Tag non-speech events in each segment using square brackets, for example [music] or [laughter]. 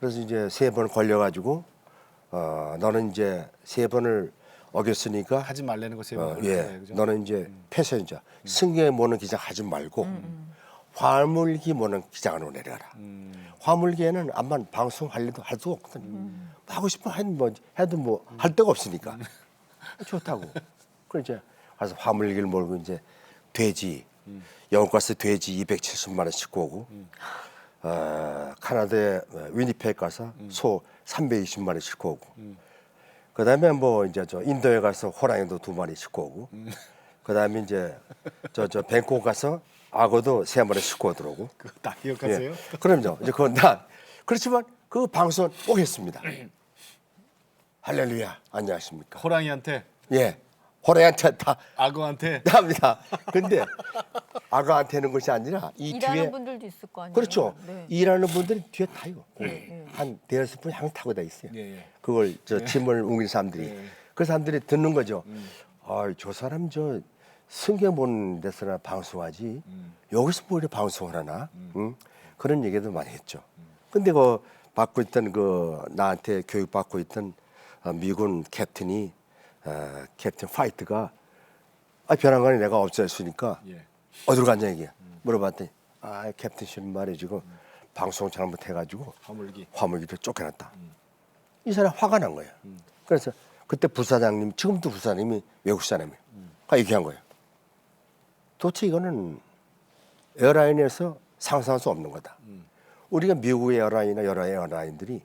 그래서 이제 세 번 걸려가지고 어 너는 이제 세 번을 어겼으니까 하지 말라는 거 세번 어, 어, 예 그죠? 너는 이제 폐쇄자. 승객 모는 기장 하지 말고 화물기 모는 기장으로 내려가라. 음. 화물기에는 암만 방송하려도 할 수가 없거든. 하고 싶어 해도 뭐 해도 뭐 할 데가 없으니까. 좋다고. 그래 이제 가서 화물기를 몰고 이제 돼지 영국 가서 돼지 270만 원 싣고 오고 어, 카나다의 위니펙 가서 소 320만 원 싣고 오고 그다음에 뭐 이제 저 인도에 가서 호랑이도 두 마리 싣고 오고 그다음에 이제 저 저 뱅콕 가서 악어도 세 마리 싣고 오더라고. 그거 다 기억하세요? 예. 그럼요. 이제 그건 다 그렇지만 그 방송 꼭 했습니다. 할렐루야. 안녕하십니까. 호랑이한테 예. 호랑이한테 다 악어한테 [laughs] 합니다. 근데 악어한테는 것이 아니라 이 일하는 뒤에 분들도 있을 거 아니에요. 그렇죠. 네. 일하는 분들이 뒤에 타요. 한 대여섯 분 향 타고 다 있어요. 예, 예. 그걸 저 짐을 옮긴 사람들이. 예. 그 사람들이 듣는 거죠. 아, 저 사람 저 승객 보는 데서나 방송하지. 여기서 뭐 이렇게 방송을 하나? 응? 그런 얘기도 많이 했죠. 근데 그 받고 있던 그 나한테 교육 받고 있던 어, 미군 캡틴이 어, 캡틴 파이트가 아, 변한간에 내가 없어졌으니까 예. 어디로 갔냐 이게 물어봤더니 아 캡틴 씨는 말이지고 방송 잘못해가지고 화물기. 화물기를 쫓겨났다. 이 사람 화가 난 거야. 그래서 그때 부사장님 지금도 부사님이 외국 사람이에요. 그 얘기한 거예요. 도대체 이거는 에어라인에서 상상할 수 없는 거다. 우리가 미국의 에어라인이나 여러 에어라인들이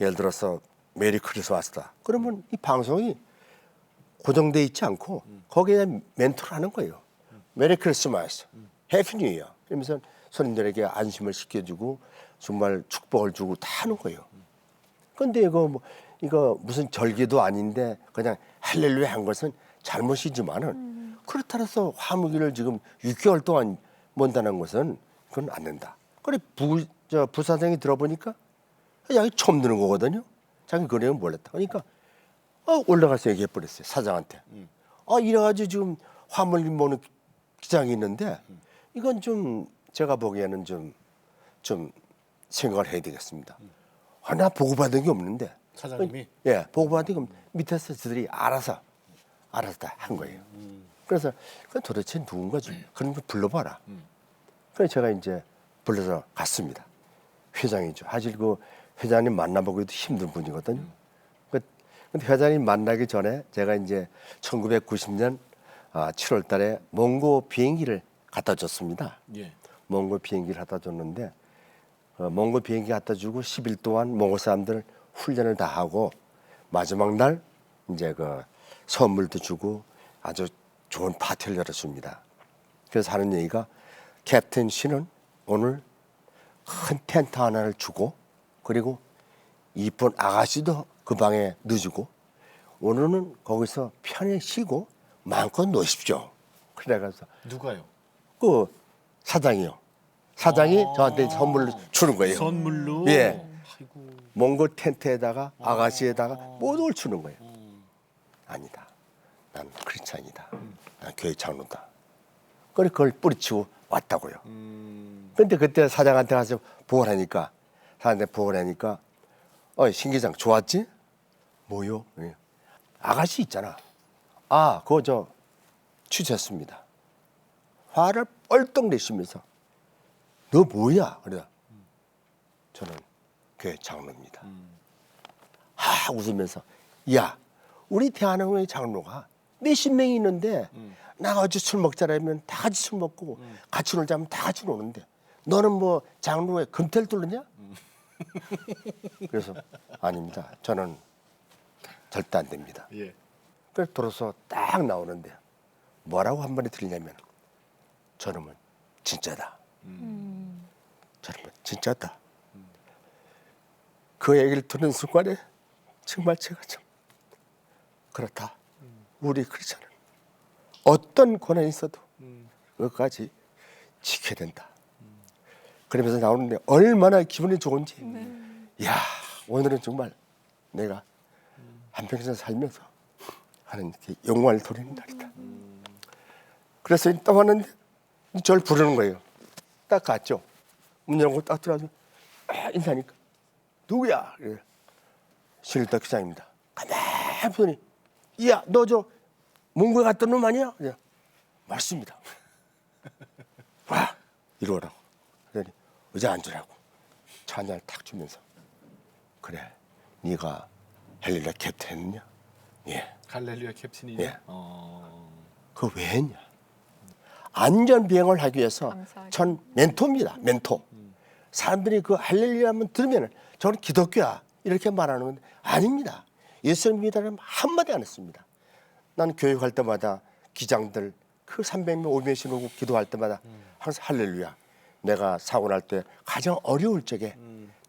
예를 들어서 메리 크리스 왔다. 그러면 이 방송이 고정돼 있지 않고 거기에 멘트를 하는 거예요. 메리 크리스마스, 해피 뉴 이어. 이러면서 손님들에게 안심을 시켜주고 정말 축복을 주고 다 하는 거예요. 근데 이거 뭐 이거 무슨 절기도 아닌데 그냥 할렐루야 한 것은 잘못이지만은 그렇다 해서 화무기를 지금 6개월 동안 mon다는 것은 그건 안 된다. 그래 부, 저 부사장이 들어보니까 야이 처음 드는 거거든요. 자기 그 내용 몰랐다. 그러니까 어, 올라가서 얘기해 버렸어요 사장한테. 아 이래가지고 지금 화물 모는 기장이 있는데 이건 좀 제가 보기에는 좀좀 생각을 해야 되겠습니다. 아, 나 보고받은 게 없는데. 사장님이? 예, 보고받은 게 없- 밑에서 저들이 알아서 알아서 다 한 거예요. 그래서 그 도대체 누군가지? 그런 거 불러봐라. 그래서 제가 이제 불러서 갔습니다. 회장이죠. 사실 그 회장님 만나보기도 힘든 분이거든요. 그- 근데 회장님 만나기 전에 제가 이제 1990년 7월 달에 몽고 비행기를 갖다 줬습니다. 예. 몽고 비행기를 갖다 줬는데 어, 몽고 비행기 갖다 주고 10일 동안 몽고 사람들 훈련을 다 하고 마지막 날 이제 그 선물도 주고 아주 좋은 파티를 열었습니다. 그래서 하는 얘기가 캡틴 씨는 오늘 큰 텐트 하나를 주고 그리고 이쁜 아가씨도 그 방에 넣어주고 오늘은 거기서 편히 쉬고 마음껏 노십시오. 그래가서 누가요? 그 사장이요. 사장이 저한테 선물을 주는 거예요. 선물로. 예. 아이고. 몽골 텐트에다가 아가씨에다가 모두를 주는 거예요. 아니다. 난 크리스찬이다. 난 교회 장로다. 그래 그걸 뿌리치고 왔다고요. 음. 근데 그때 사장한테 가서 보고하니까 사장한테 보고하니까 어 신기장 좋았지? 뭐요? 예. 아가씨 있잖아. 아 그거 저 취소했습니다. 화를 뻘떡 내시면서 너 뭐야? 그래 저는 교회 장로입니다. 하 웃으면서 야 우리 대한항공의 장로가 몇십 명이 있는데 나 어제 술 먹자라면 다 같이 술 먹고 같이 놀자면 다 같이 노는데 너는 뭐 장로에 금태를 뚫느냐? 그래서 아닙니다. 저는 절대 안 됩니다. 예. 그래서 돌아서 딱 나오는데 뭐라고 한 마디 들리냐면 저놈은 진짜다. 저놈은 진짜다. 그 얘기를 듣는 순간에 정말 제가 참 그렇다. 우리 크리스천은 어떤 고난이 있어도 그것까지 지켜야 된다. 그러면서 나오는데 얼마나 기분이 좋은지. 야 오늘은 정말 내가 한평생 살면서 하는 그 영광을 돌리는 날이다. 그래서 딱 왔는데 저를 부르는 거예요. 딱 갔죠. 문 열고 딱 들어가서 아, 인사하니까 누구야? 그래. 실덕 기장입니다. 가만히 보더니 야 너저 문구에 갔던 놈 아니야? 그래. 맞습니다. [laughs] 와 이러라고. 그러더니 의자 앉으라고 차 한잔 탁 주면서 그래 네가 헬릴라 캡틴 했냐? 예. 갈렐리아 캡틴이냐? 예. 어. 그거 왜 했냐? 안전 비행을 하기 위해서 감사하게. 전 멘토입니다. 멘토. 사람들이 그 할렐루야 하면 들으면 저는 기독교야 이렇게 말하는 건 아닙니다. 예수님 믿으라면 한마디 안 했습니다. 난 교육할 때마다 기장들 그 300명 500명씩 오고 기도할 때마다 항상 할렐루야. 내가 사고 날 때 가장 어려울 적에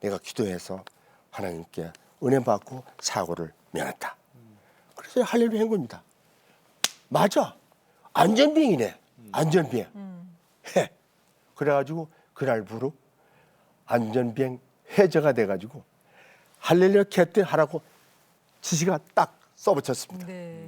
내가 기도해서 하나님께 은혜 받고 사고를 면했다. 그래서 할렐루야 한 겁니다. 맞아. 안전비행이네. 안전비행. 해. 그래가지고 그날부로 안전비행 해제가 돼가지고 할렐루야 캡틴 하라고 지시가 딱 써붙였습니다. 네.